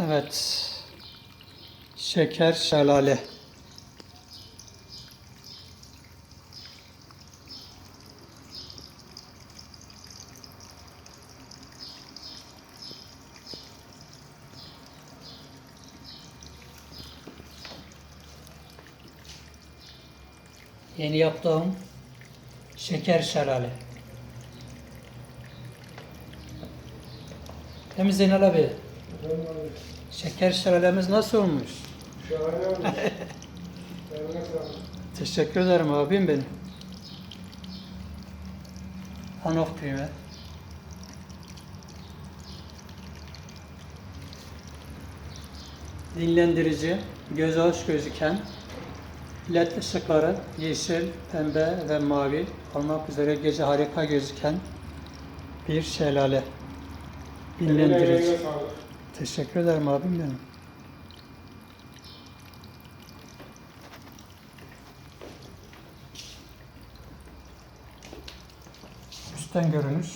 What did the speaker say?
Evet. Şeker şelale. Yeni yaptığım şeker şelale. Zeynel abi? Şeker şelalemiz nasıl olmuş? şahane. Teşekkür ederim abim benim. Anof kıymet. Dinlendirici, göze hoş gözüken, led ışıkları yeşil, pembe ve mavi olmak üzere gece harika gözüken bir şelale. Dinlendirici. Teşekkür ederim abim benim. Üstten görünüş.